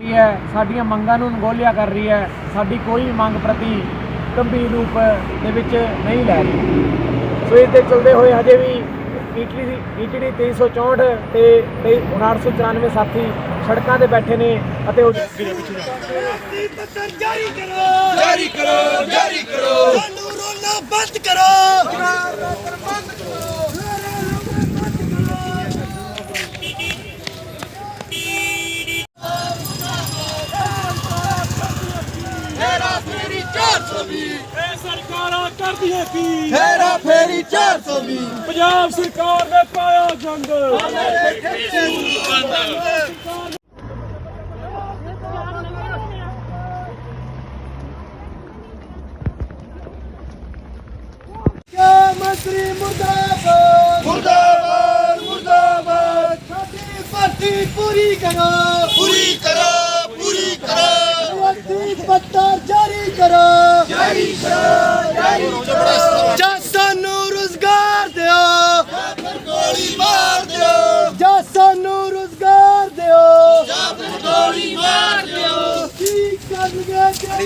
ਰਹੀ ਹੈ, ਸਾਡੀਆਂ ਮੰਗਾਂ ਨੂੰ ਅਣਗੌਲਿਆ ਕਰ ਰਹੀ ਹੈ, ਸਾਡੀ ਕੋਈ ਵੀ ਮੰਗ ਪ੍ਰਤੀ ਗੰਭੀਰ ਰੂਪ ਦੇ ਵਿੱਚ ਨਹੀਂ ਲੈ ਰਹੀ। ਸੋ ਇਸ ਦੇ ਚਲਦੇ ਹੋਏ ਹਜੇ ਵੀ ਈਟਲੀ ਦੀ ਈਟੜੀ 2364 ਤੇ ਤੇ 994 ਸਾਥੀ ਸੜਕਾਂ ਤੇ ਬੈਠੇ ਨੇ ਅਤੇ ਉਹ ਜਾਰੀ ਕਰੋ ਜਾਰੀ ਕਰੋ ਜਾਰੀ ਕਰੋ ਸਾਨੂੰ ਰੋਣਾ ਬੰਦ ਕਰੋ ਹੇਰਾ ਫੇਰੀ 420 ਇਹ ਸਰਕਾਰਾਂ ਕਰਦੀਆਂ ਕੀ? ਹੇਰਾ ਫੇਰੀ 420 ਪੰਜਾਬ ਸਰਕਾਰ ਨੇ ਪਾਇਆ ਜੰਗ। ਮੰਤਰੀ ਮੁਰਦਾਬਾਦ ਮੁਰਦਾਬਾਦ ਮੁਰਦਾਬਾਦ ਸਾਡੀ ਭਰਤੀ ਪੂਰੀ ਕਰੋ ਪੂਰੀ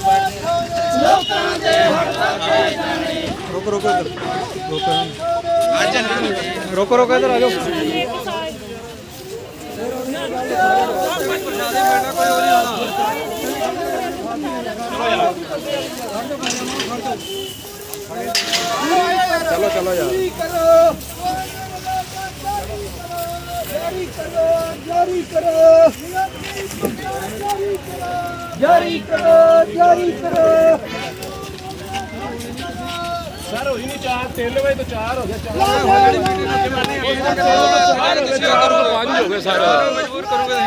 ਕਰਨਗੇ ਤੇਰੇ ਲੋਕਾਂ ਦੇ ਰੋਕੋ ਰੋਕੋ ਇਧਰ ਆ ਜਾਓ। ਚਲੋ ਚਲੋ ਯਾਰ। ਜਾਰੀ ਕਰੋ। ਜਾਰੀ ਕਰੋ ਜਾਰੀ ਕਰੋ। ਜਾਰੀ ਕਰੋ ਜਾਰੀ ਕਰੋ। ਸਰ ਹੋਈ ਨਹੀਂ ਚਾਰ 3 ਵਜੇ ਤੋਂ 4 ਹੋ ਗਏ ਪੰਜ ਹੋ ਗਏ ਸਾਰੇ ਮਜਬੂਰ ਕਰੋਗੇ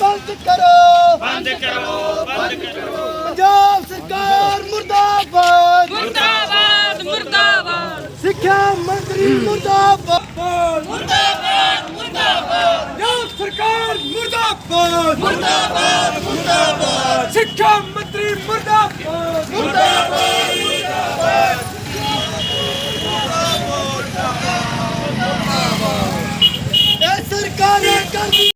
ਬੰਦ ਕਰੋ ਬੰਦ ਕਰੋ ਬੰਦ ਕਰੋ ਪੰਜਾਬ ਸਰਕਾਰ ਮੁਰਦਾਬਾਦ ਮੁਰਦਾਬਾਦ ਮੁਰਦਾਬਾਦ ਸਿੱਖਿਆ ਮੰਤਰੀ ਮੁਰਦਾਬਾਦ ਮੁਰਦਾਬਾਦ ਮੁਰਦਾਬਾਦ ਪੰਜਾਬ ਸਰਕਾਰ ਮੁਰਦਾਬਾਦ ਮੁਰਦਾਬਾਦ ਮੁਰਦਾਬਾਦ ਸਿੱਖਿਆ ਮੰਤਰੀ ਮੁਰਦਾਬਾਦ ਮੁਰਦਾਬਾਦ ਇਹ ਸਰਕਾਰਾਂ ਕਰਦੀ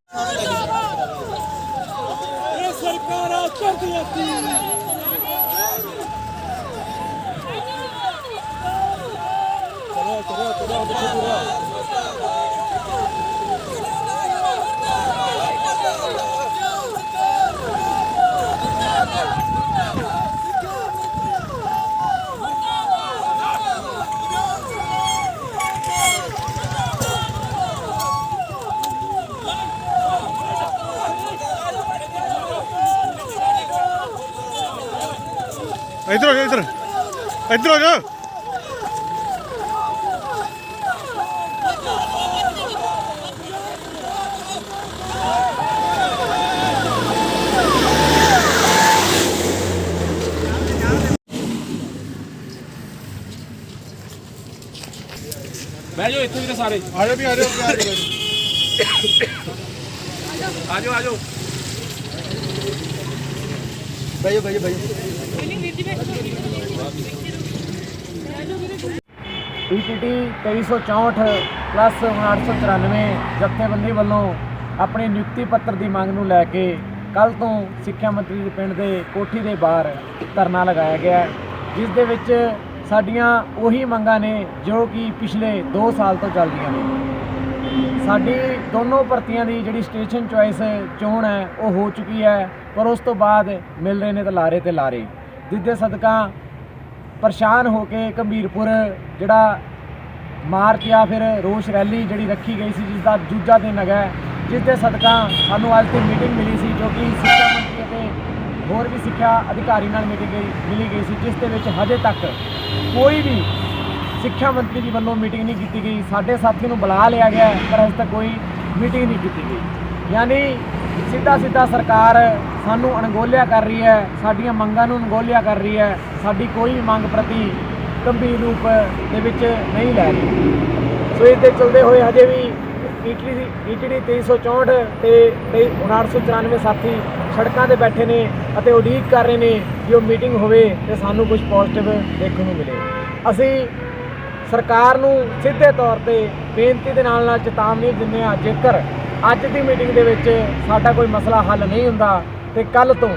ਇਹ ਸਰਕਾਰਾਂ ਕਰਦੀਆਂ ਕੀ ਇਧਰ ਆ ਜਾ ਇਧਰ ਇਧਰ ਆ ਜਾ ਬਹਿ ਜਾਓ ਇੱਥੇ ਵੀ ਨੇ ਸਾਰੇ। ਆ ਜਾ ਵੀ ਆ ਜਾ ਆ ਜਾਓ। ਆ ਜਾਓ ਬਈਓ ਬਈਓ ਬਈਓ ਈਟੀਟੀ 2364 ਪਲੱਸ 894 ਜਥੇਬੰਦੀ ਵੱਲੋਂ ਆਪਣੇ ਨਿਯੁਕਤੀ ਪੱਤਰ ਦੀ ਮੰਗ ਨੂੰ ਲੈ ਕੇ ਕੱਲ ਤੋਂ ਸਿੱਖਿਆ ਮੰਤਰੀ ਦੇ ਪਿੰਡ ਦੇ ਕੋਠੀ ਦੇ ਬਾਹਰ ਧਰਨਾ ਲਗਾਇਆ ਗਿਆ ਜਿਸ ਦੇ ਵਿੱਚ ਸਾਡੀਆਂ ਉਹੀ ਮੰਗਾਂ ਨੇ ਜੋ ਕਿ ਪਿਛਲੇ 2 ਸਾਲ ਤੋਂ ਚੱਲਦੀਆਂ ਨੇ। ਸਾਡੀ ਦੋਨੋਂ ਭਰਤੀਆਂ ਦੀ ਜਿਹੜੀ ਸਟੇਸ਼ਨ ਚੁਆਇਸ ਚੋਣ ਹੈ ਉਹ ਹੋ ਚੁੱਕੀ ਹੈ ਪਰ ਉਸ ਤੋਂ ਬਾਅਦ ਮਿਲ ਰਹੇ ਨੇ ਤਾਂ ਲਾਰੇ ਤੇ ਲਾਰੇ ਜਿਸ ਦੇ ਸਦਕਾ ਪਰੇਸ਼ਾਨ ਹੋ ਕੇ ਗੰਭੀਰਪੁਰ ਜਿਹੜਾ ਮਾਰਚ ਜਾਂ ਫਿਰ ਰੋਸ ਰੈਲੀ ਜਿਹੜੀ ਰੱਖੀ ਗਈ ਸੀ ਜਿਸ ਦਾ ਦੂਜਾ ਦਿਨ ਹੈਗਾ ਹੈ, ਜਿਸ ਦੇ ਸਦਕਾ ਸਾਨੂੰ ਅੱਜ ਦੀ ਮੀਟਿੰਗ ਮਿਲੀ ਸੀ ਜੋ ਕਿ ਸਿੱਖਿਆ ਮੰਤਰੀ ਅਤੇ ਹੋਰ ਵੀ ਸਿੱਖਿਆ ਅਧਿਕਾਰੀ ਨਾਲ ਮੀਟਿੰਗ ਗਈ, ਮਿਲੀ ਗਈ ਸੀ, ਜਿਸ ਦੇ ਵਿੱਚ ਹਜੇ ਤੱਕ ਕੋਈ ਵੀ ਸਿੱਖਿਆ ਮੰਤਰੀ ਜੀ ਵੱਲੋਂ ਮੀਟਿੰਗ ਨਹੀਂ ਕੀਤੀ ਗਈ। ਸਾਡੇ ਸਾਥੀ ਨੂੰ ਬੁਲਾ ਲਿਆ ਗਿਆ ਪਰ ਅਜੇ ਤੱਕ ਕੋਈ ਮੀਟਿੰਗ ਨਹੀਂ ਕੀਤੀ ਗਈ। ਯਾਨੀ ਸਿੱਧਾ ਸਿੱਧਾ ਸਰਕਾਰ ਸਾਨੂੰ ਅਣਗੋਲਿਆ ਕਰ ਰਹੀ ਹੈ, ਸਾਡੀਆਂ ਮੰਗਾਂ ਨੂੰ ਅਣਗੋਲਿਆ ਕਰ ਰਹੀ ਹੈ, ਸਾਡੀ ਕੋਈ ਵੀ ਮੰਗ ਪ੍ਰਤੀ ਗੰਭੀਰ ਰੂਪ ਦੇ ਵਿੱਚ ਨਹੀਂ ਲੈ ਰਹੀ। ਸੋ ਇਸ ਦੇ ਚਲਦੇ ਹੋਏ ਹਜੇ ਵੀ ਈਟਲੀ ਦੀ ਈਟੜੀ 2364 ਤੇ ਤੇ 994 ਸਾਥੀ ਸੜਕਾਂ ਤੇ ਬੈਠੇ ਨੇ ਅਤੇ ਉਡੀਕ ਕਰ ਰਹੇ ਨੇ ਕਿ ਉਹ ਮੀਟਿੰਗ ਹੋਵੇ ਤੇ ਸਾਨੂੰ ਕੁਝ ਪੋਜ਼ਿਟਿਵ ਦੇਖਣ ਨੂੰ ਮਿਲੇ। ਅਸੀਂ ਸਰਕਾਰ ਨੂੰ ਸਿੱਧੇ ਤੌਰ ਤੇ ਬੇਨਤੀ ਦੇ ਨਾਲ ਨਾਲ ਚੇਤਾਵਨੀ ਦਿੰਦੇ ਹਾਂ, ਜੇਕਰ ਅੱਜ ਦੀ ਮੀਟਿੰਗ ਦੇ ਵਿੱਚ ਸਾਡਾ ਕੋਈ ਮਸਲਾ ਹੱਲ ਨਹੀਂ ਹੁੰਦਾ ਤੇ ਕੱਲ ਤੋਂ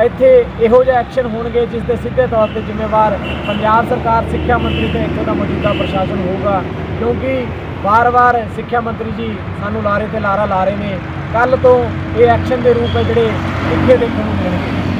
ਇੱਥੇ ਇਹੋ ਜਿਹੇ ਐਕਸ਼ਨ ਹੋਣਗੇ ਜਿਸ ਦੇ ਸਿੱਧੇ ਤੌਰ ਤੇ ਜ਼ਿੰਮੇਵਾਰ ਪੰਜਾਬ ਸਰਕਾਰ, ਸਿੱਖਿਆ ਮੰਤਰੀ ਤੇ ਇੱਥੋਂ ਦਾ ਮੌਜੂਦਾ ਪ੍ਰਸ਼ਾਸਨ ਹੋਊਗਾ। ਕਿਉਂਕਿ ਵਾਰ-ਵਾਰ ਸਿੱਖਿਆ ਮੰਤਰੀ ਜੀ ਸਾਨੂੰ ਲਾਰੇ ਤੇ ਲਾਰਾ ਲਾ ਰਹੇ ਨੇ। ਕੱਲ ਤੋਂ ਇਹ ਐਕਸ਼ਨ ਦੇ ਰੂਪ ਹੈ ਜਿਹੜੇ ਤਿੱਖੇ ਦੇਖਣ ਨੂੰ ਮਿਲਣਗੇ।